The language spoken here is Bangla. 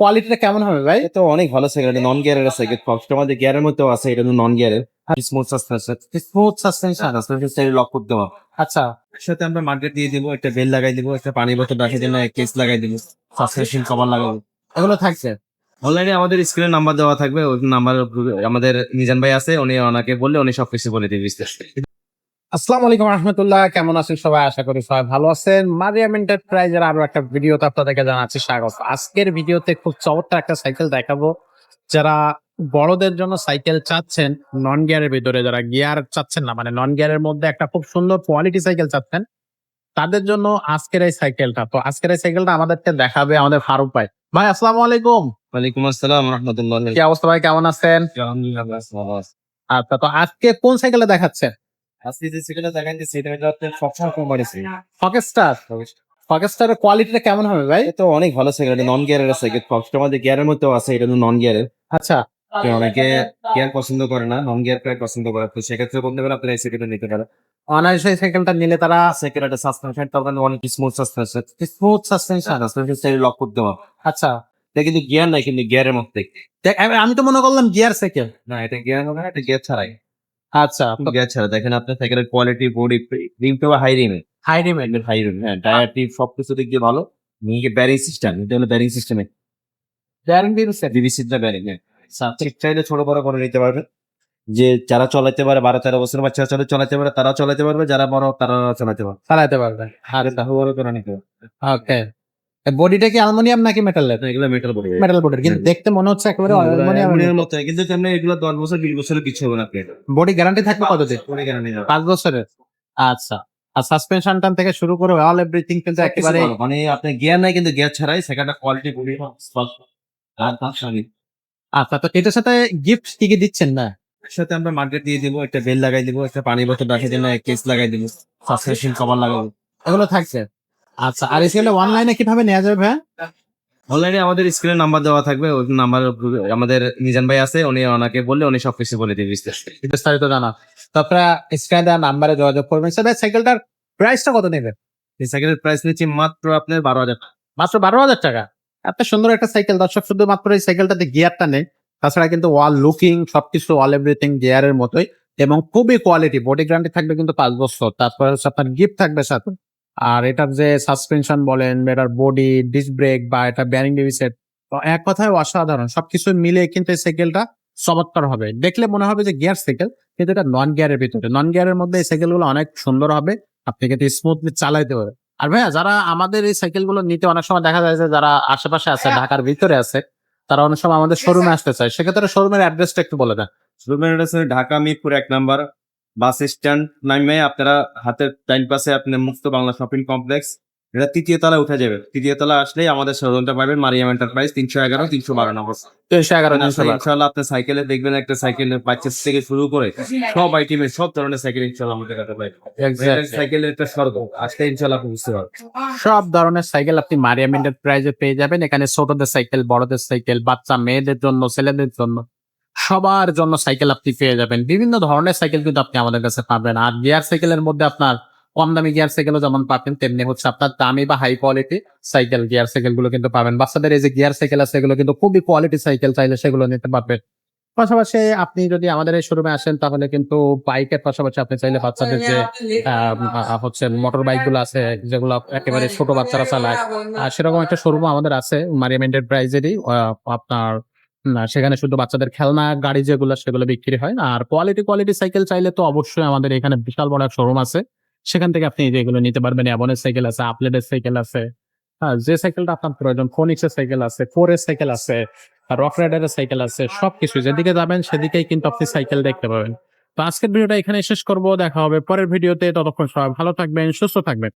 কোয়ালিটিটা কেমন হবে ভাই? এটা অনেক ভালো সাইকেল নন গিয়ারের সাইকেল আমাদের গিয়ারের মধ্যেও আছে এটা নন গিয়ারের smooth suspension smooth suspension lock করতে হবে। আচ্ছা। সাথে আমরা মার্কেট দিয়ে দিব একটা বেল লাগাই দিব একটা পানি বোতল রাখে দিন কেস লাগাই দিব সাসপেনশন কভার লাগাবো এগুলো থাকছে? অনলাইনে আমাদের স্ক্রিনে নাম্বার দেওয়া থাকবে ওই নাম্বার আমাদের মিজান ভাই আছে উনি ওনাকে বললে উনি সবকিছু বলে দিবে। আসসালামু আলাইকুম রহমতুল্লাহ। কেমন আছেন সবাই? আশা করি সবাই ভালো আছেন। মারিয়াম এন্টারপ্রাইজের আরও একটা ভিডিওতে আপনাদেরকে জানাচ্ছি স্বাগত। আজকের ভিডিওতে খুব চমৎকার একটা সাইকেল দেখাবো। যারা বড়দের জন্য সাইকেল চাচ্ছেন নন গিয়ারের ভিতরে যারা গিয়ার চাচ্ছেন না মানে নন গিয়ারের মধ্যে একটা খুব সুন্দর কোয়ালিটি সাইকেল চাচ্ছেন তাদের জন্য আজকের এই সাইকেলটা। তো আজকের এই সাইকেলটা আমাদেরকে দেখাবে আমাদের ফারুক ভাই। ভাই আসসালামু আলাইকুম। ওয়ালাইকুম আসসালাম রহমতুল্লাহ। কি অবস্থা ভাই? কেমন আছেন? আলহামদুলিল্লাহ আচ্ছা তো আজকে কোন সাইকেলে দেখাচ্ছেন? আজকে যে সাইকেলটা দেখাচ্ছি সেটা হচ্ছে সবসময় কোম্পানি সাইকেল ফকেস্টার ফকেস্টারের কোয়ালিটিটা কেমন হবে ভাই? এটা অনেক ভালো সাইকেল নন গিয়ারের সাইকেল ফক্সটা আমাদের গিয়ারের মধ্যেও আছে এটা নন গিয়ারের আচ্ছা। অনেকে গিয়ার পছন্দ করে না নন গিয়ার প্রায় পছন্দ করে তো সেক্ষেত্রে বলতে পারেন আপনার এই সাইকেলটা নিতে পারেন। অনায়াসে সাইকেলটা নিলে তারা সাসপেনশন তার অনেক smooth suspension smooth suspension suspension side lock করতে হবে। আচ্ছা। এটা কিন্তু গিয়ার নাই কিন্তু গিয়ারের মধ্যে। আমি তো মনে করলাম গিয়ার সাইকেল না এটা গিয়ার হবে না এটা গিয়ার ছাড়াই। আচ্ছা গিয়ার ছাড়া দেখেন আপনার সাইকেলের কোয়ালিটি বডি রিমটা হাই রিমে হাই রিমেন্ট হাই রিম হ্যাঁ টায়ার টিপ সবকিছু দিক দিয়ে ভালো। নিয়ে ব্যারিং সিস্টেম এটা হলো ব্যারিং সিস্টেমে গ্যারান্টি দিচ্ছে বিবিসিটা ব্যারিং হ্যাঁ। ঠিক চাইলে ছোট বড় করে নিতে পারবে যে যারা চলাইতে পারে বারো তেরো বছর বাচ্চা চলে চলাইতে পারে তারা চলাইতে পারবে যারা বড় তারা চালাতে পারবে। চালাতে পারবে। আর তাহলে বড় করে নিতে পারবে ওকে বডিটা কি অ্যালুমিনিয়াম নাকি মেটালের এগুলো মেটাল বডি মেটাল বডির কিন্তু দেখতে মনে হচ্ছে একেবারে অ্যালুমিনিয়ামের মতো। কিন্তু তেমনি এগুলো দশ বছর বিশ বছরের কিছু হবে না আপনি বডি গ্যারান্টি থাকবে কতদিন পরে কেন নিয়ে পাঁচ বছরের। আচ্ছা। আর সাসপেনশন টান থেকে শুরু করে অল এভরিথিং কিন্তু একেবারে মানে আপনার গিয়ার নাই কিন্তু গিয়ার ছাড়াই সেখানটা কোয়ালিটি বডি আর তার সঙ্গে আচ্ছা তো এটার সাথে গিফট কি কি দিচ্ছেন না? সাথে আমরা মার্কেট দিয়ে দিব একটা বেল লাগাই দিব একটা পানি বোতল রাখে দিন কেস লাগাই দিব। সাসপেনশন কভার লাগাবো। এগুলো থাকছে? আচ্ছা আর এসে অনলাইনে কীভাবে নেওয়া যাবে ভাই অনলাইনে আমাদের স্ক্রিনে নাম্বার দেওয়া থাকবে ওই নাম্বার আমাদের মিজান ভাই আছে উনি ওনাকে বললে উনি সবকিছু বলে দিবে বিস্তারিত জানা। তো আপনারা স্ক্রিনে দেওয়া নাম্বারে যোগাযোগ করবেন। স্যার সাইকেলটার প্রাইসটা কত নেবেন এই সাইকেলের প্রাইস নিচ্ছি মাত্র আপনার বারো হাজার মাত্র বারো হাজার টাকা? এত সুন্দর একটা সাইকেল দর্শক শুধু মাত্র এই সাইকেলটাতে গিয়ারটা নেই। তাছাড়া কিন্তু ওয়াল লুকিং সবকিছু অল এভরিথিং গিয়ারের মতোই এবং খুবই কোয়ালিটি বডি গ্যারান্টি থাকবে কিন্তু পাঁচ বছর। তারপরে হচ্ছে আপনার গিফট থাকবে সাথে। আর এটার যে সাসপেনশন বলেন এটার বডি ডিস্ক ব্রেক বা এটা ব্যারিং ডিভি সেট তো এক কথায় অসাধারণ। সবকিছু মিলে কিন্তু এই সাইকেলটা চমৎকার হবে। দেখলে মনে হবে যে গিয়ার সাইকেল কিন্তু এটা নন গিয়ারের ভিতরে। নন গিয়ারের মধ্যে এই সাইকেলগুলো অনেক সুন্দর হবে আপনি কিন্তু স্মুথলি চালাইতে পারবেন। আর ভাইয়া যারা আমাদের এই সাইকেলগুলো নিতে অনেক সময় দেখা যায় যে যারা আশেপাশে আছে ঢাকার ভিতরে আছে তারা অনেক সময় আমাদের শোরুমে আসতে চায়। সেক্ষেত্রে শোরুমের অ্যাড্রেসটা একটু বলে দেন। শোরুমের অ্যাড্রেস ঢাকা মিরপুর এক নাম্বার। বাস স্ট্যান্ড নামে আপনারা হাতের ডাইন পাশে আপনি মুক্ত বাংলা শপিং কমপ্লেক্স এটা তৃতীয় তলায় উঠে যাবে। তৃতীয় তলা আসলেই আমাদের শোরুমটা পাবেন মারিয়াম এন্টারপ্রাইজ তিনশো এগারো তিনশো বারো নম্বর। তিনশো এগারো ইনশাল্লাহ আপনার সাইকেলে দেখবেন একটা সাইকেল বাচ্চা থেকে শুরু করে সব আইটেমের সব ধরনের সাইকেল ইনশাল্লাহ আমাদের কাছে পাবেন। সাইকেলের একটা স্বর্গ আজকে ইনশাল্লাহ আপনি বুঝতে পারবেন। সব ধরনের সাইকেল আপনি মারিয়াম এন্টারপ্রাইজে পেয়ে যাবেন। এখানে ছোটদের সাইকেল বড়দের সাইকেল বাচ্চা মেয়েদের জন্য ছেলেদের জন্য। সবার জন্য সাইকেল আপনি পেয়ে যাবেন। বিভিন্ন ধরনের সাইকেল কিন্তু আপনি আমাদের কাছে পাবেন। আর গিয়ার সাইকেলের মধ্যে আপনার কম দামি গিয়ার সাইকেলও যেমন পাবেন তেমনি হচ্ছে আপনার দামি বা হাই কোয়ালিটি সাইকেল গিয়ার সাইকেলগুলো কিন্তু পাবেন। বাচ্চাদের এই যে গিয়ার সাইকেল আছে এগুলো কিন্তু খুবই কোয়ালিটি সাইকেল চাইলে সেগুলো নিতে পারবেন। পাশাপাশি আপনি যদি আমাদের এই শোরুমে আসেন তাহলে কিন্তু বাইকের পাশাপাশি আপনি চাইলে বাচ্চাদের যে হচ্ছে মোটর বাইকগুলো আছে যেগুলো একেবারে ছোট বাচ্চারা চালায় সেরকম একটা শোরুম আমাদের আছে মারিয়াম এন্টারপ্রাইজেরই আহ, আপনার উম, সেখানে শুধু বাচ্চাদের খেলনা গাড়ি যেগুলো সেগুলো বিক্রি হয়। আর কোয়ালিটি কোয়ালিটি সাইকেল চাইলে তো অবশ্যই আমাদের এখানে বিশাল বড় এক শোরুম আছে। সেখান থেকে আপনি যেগুলো নিতে পারবেন অ্যাবনের সাইকেল আছে আপলেটের সাইকেল আছে। হ্যাঁ যে সাইকেলটা আপনার প্রয়োজন ফোনিক্স এর সাইকেল আছে ফোর এর সাইকেল আছে রক রাইডারের সাইকেল আছে সবকিছু। যেদিকে যাবেন সেদিকেই কিন্তু আপনি সাইকেল দেখতে পাবেন। তো আজকের ভিডিওটা এখানে শেষ করব। দেখা হবে পরের ভিডিওতে। ততক্ষণ সবাই ভালো থাকবেন সুস্থ থাকবেন।